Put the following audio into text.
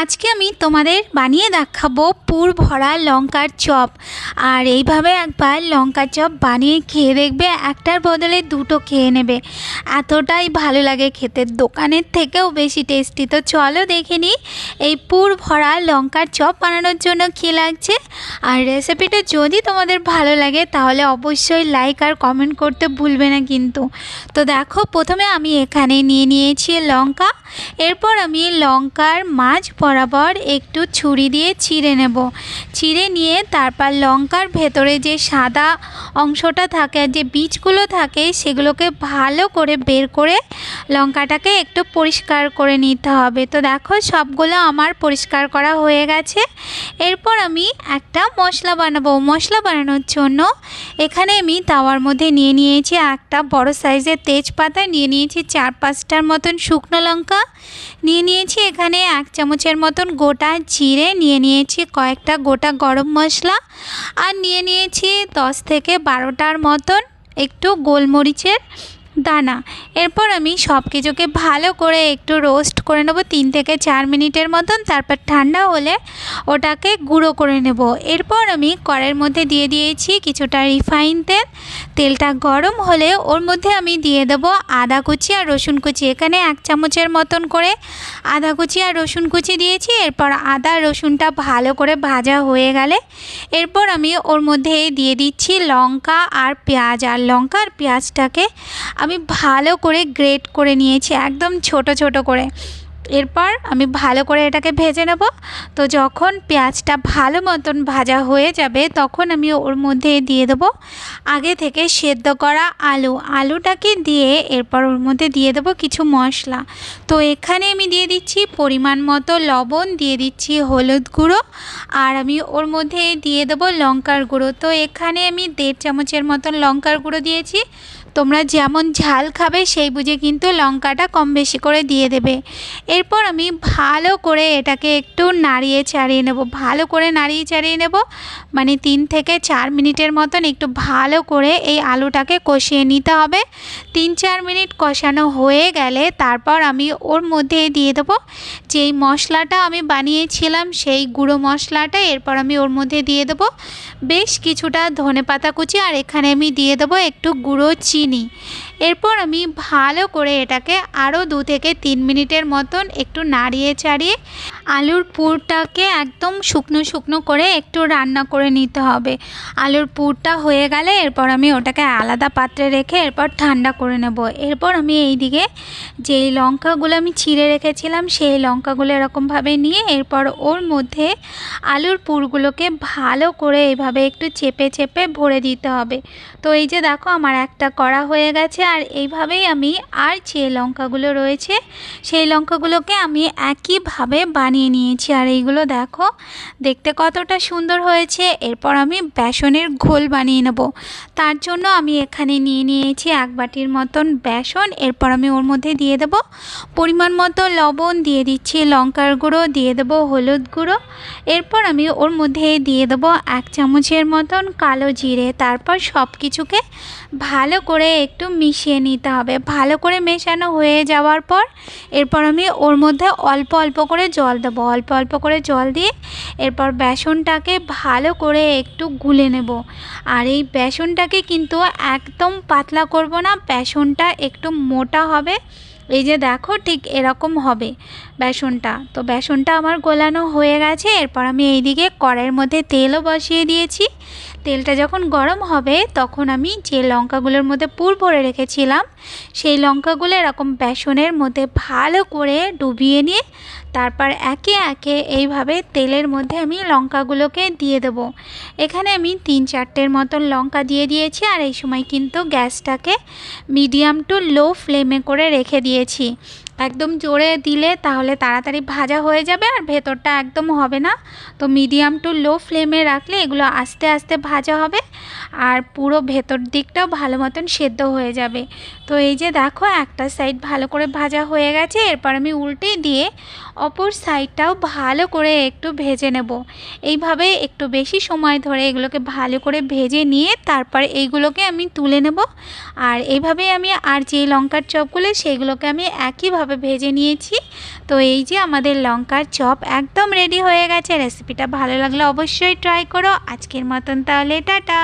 আজকে আমি তোমাদের বানিয়ে দেখাবো পুর ভরা লঙ্কার চপ। আর এইভাবে একবার লঙ্কার চপ বানিয়ে খেয়ে দেখবে, একটার বদলে দুটো খেয়ে নেবে। এতটাই ভালো লাগে খেতে। দোকানের থেকেও বেশি টেস্টি তো চলো দেখে নিই, এই পুর ভরা লঙ্কার চপ বানানোর জন্য কী লাগছে? আর রেসিপিটা যদি তোমাদের ভালো লাগে, তাহলে অবশ্যই লাইক আর কমেন্ট করতে ভুলবে না কিন্তু। তো দেখো, প্রথমে আমি এখানে নিয়ে নিয়েছি লঙ্কা। এরপর আমি লঙ্কার মাঝ বরাবর একটু ছুরি দিয়ে চিড়ে নেব। চিড়ে নিয়ে তারপর লঙ্কার ভেতরে যে সাদা অংশটা থাকে যে বীজগুলো থাকে, সেগুলোকে ভালো করে বের করে লঙ্কাটাকে একটু পরিষ্কার করে নিতে হবে। তো দেখো, সবগুলো আমার পরিষ্কার করা হয়ে গেছে। এরপর আমি একটা মশলা বানাবো। মশলা বানানোর জন্য এখানে আমি তাওয়ার মধ্যে নিয়ে নিয়েছি একটা বড় সাইজের তেজপাতা, নিয়ে নিয়েছি চার পাঁচটার মতন শুকনো লঙ্কা, নিয়ে নিয়েছি এখানে এক চামচের মতন গোটা জিরে নিয়ে নিয়েছি কয়েকটা গোটা গরম মশলা আর নিয়ে নিয়েছি দশ থেকে বারোটার মতন একটু গোলমরিচের দানা। এরপর আমি সব কিছুকে ভালো করে একটু রোস্ট করে নেব তিন থেকে চার মিনিটের মতন, তারপর ঠান্ডা হলে ওটাকে গুঁড়ো করে নেব। এরপর আমি কড়ের মধ্যে দিয়ে দিয়েছি কিছুটা রিফাইন তেল। তেলটা গরম হলে ওর মধ্যে আমি দিয়ে দেব আদা কুচি আর রসুন কুচি। এখানে এক চামচের মতন করে আদা কুচি আর রসুন কুচি দিয়েছি। এরপর আদা রসুনটা ভালো করে ভাজা হয়ে গেলে এরপর আমি ওর মধ্যে দিয়ে দিচ্ছি লঙ্কা আর পেঁয়াজ। আর লঙ্কা আর পেঁয়াজটাকে আমি ভালো করে গ্রেট করে নিয়েছি, একদম ছোট ছোট করে। এরপর আমি ভালো করে এটাকে ভেজে নেব। তো যখন পেঁয়াজটা ভালো মতন ভাজা হয়ে যাবে, তখন আমি ওর মধ্যে দিয়ে দেবো। আগে থেকে সেদ্ধ করা আলু। আলুটাকে দিয়ে এরপর ওর মধ্যে দিয়ে দেবো কিছু মশলা। তো এখানে আমি দিয়ে দিচ্ছি পরিমাণ মতো লবণ, দিয়ে দিচ্ছি হলুদ গুঁড়ো, আর আমি ওর মধ্যে দিয়ে দেবো লঙ্কার গুঁড়ো। তো এখানে আমি দেড় চামচের মতন লঙ্কার গুঁড়ো দিয়েছি। তোমরা যেমন ঝাল খাবে, সেই বুঝে কিন্তু লঙ্কাটা কম বেশি করে দিয়ে দেবে। এরপর আমি ভালো করে এটাকে একটু নাড়িয়ে চাড়িয়ে নেব। ভালো করে নাড়িয়ে চাড়িয়ে নেব মানে তিন থেকে চার মিনিটের মতন একটু ভালো করে এই আলুটাকে কষিয়ে নিতে হবে। তিন চার মিনিট কষানো হয়ে গেলে তারপর আমি ওর মধ্যে দিয়ে দেবো। যেই মশলাটা আমি বানিয়েছিলাম, সেই গুঁড়ো মশলাটা এরপর আমি ওর মধ্যে দিয়ে দেবো। বেশ কিছুটা ধনে পাতা কুচি, আর এখানে আমি দিয়ে দেবো একটু গুঁড়ো চিনি এরপর আমি ভালো করে এটাকে আরও দু থেকে তিন মিনিটের মতন একটু নাড়িয়ে চাড়িয়ে আলুর পুরটাকে একদম শুকনো শুকনো করে একটু রান্না করে নিতে হবে। আলুর পুরটা হয়ে গেলে এরপর আমি ওটাকে আলাদা পাত্রে রেখে এরপর ঠান্ডা করে নেব। এরপর আমি এই দিকে যেই লঙ্কাগুলো আমি ছিঁড়ে রেখেছিলাম সেই লঙ্কাগুলো এরকমভাবে নিয়ে এরপর ওর মধ্যে আলুর পুরগুলোকে ভালো করে এভাবে একটু চেপে চেপে ভরে দিতে হবে। তো এই যে দেখো আমার একটা করা হয়ে গেছে আর এইভাবেই আমি আর যে লঙ্কাগুলো রয়েছে, সেই লঙ্কাগুলোকে আমি একইভাবে বানিয়ে নিয়েছি। আর এইগুলো দেখো, দেখতে কতটা সুন্দর হয়েছে। এরপর আমি বেসনের ঘোল বানিয়ে নেব। তার জন্য আমি এখানে নিয়ে নিয়েছি এক বাটির মতন বেসন। এরপর আমি ওর মধ্যে দিয়ে দেব পরিমাণ মতো লবণ, দিয়ে দিচ্ছি লঙ্কার গুঁড়ো, দিয়ে দেবো হলুদ গুঁড়ো। এরপর আমি ওর মধ্যে দিয়ে দেবো এক চামচের মতন কালো জিরে। তারপর সব কিছুকে ভালো করে একটু মিশিয়ে নিতে হবে। ভালো করে মেশানো হয়ে যাওয়ার পর এরপর আমি ওর মধ্যে অল্প অল্প করে জল দেবো। অল্প অল্প করে জল দিয়ে এরপর বেসনটাকে ভালো করে একটু গুলে নেব। আর এই বেসনটাকে কিন্তু একদম পাতলা করব না, বেসনটা একটু মোটা হবে। এই যে দেখো ঠিক এরকম হবে বেসনটা। তো বেসনটা আমার গোলানো হয়ে গেছে। এরপর আমি এইদিকে কড়াইয়ের মধ্যে তেলও বসিয়ে দিয়েছি। তেলটা যখন গরম হবে, তখন আমি যে লঙ্কাগুলোর মধ্যে পুর ভরে রেখেছিলাম, সেই লঙ্কাগুলো এরকম বেসনের মধ্যে ভালো করে ডুবিয়ে নিয়ে, তারপর একে একে এইভাবে তেলের মধ্যে আমি লঙ্কাগুলোকে দিয়ে দেব। এখানে আমি তিন চারটের মতন লঙ্কা দিয়ে দিয়েছি, আর এই সময় কিন্তু গ্যাসটাকে মিডিয়াম টু লো ফ্লেমে করে রেখে দিয়েছি। একদম জোরে দিলে তাহলে তাড়াতাড়ি ভাজা হয়ে যাবে আর ভেতরটা একদম হবে না। তো মিডিয়াম টু লো ফ্লেমে রাখলে এগুলো আস্তে আস্তে ভাজা হবে আর পুরো ভেতর দিকটাও ভালো মতন সেদ্ধ হয়ে যাবে। তো এই যে দেখো একটা সাইড ভালো করে ভাজা হয়ে গেছে, এরপর আমি উল্টে দিয়ে অপর সাইডটাও ভালো করে একটু ভেজে নেব। এইভাবে একটু বেশি সময় ধরে এগুলোকে ভালো করে ভেজে নিয়ে তারপর এইগুলোকে আমি তুলে নেব। আর এইভাবে আমি আর যে লঙ্কার চপগুলো সেইগুলোকে আমি একইভাবে ভালোভাবে ভেজে নিয়েছি। তো এই যে আমাদের লঙ্কার চপ একদম রেডি হয়ে গেছে। রেসিপিটা ভালো লাগলে অবশ্যই ট্রাই করো। আজকের মতন তাহলে টাটা।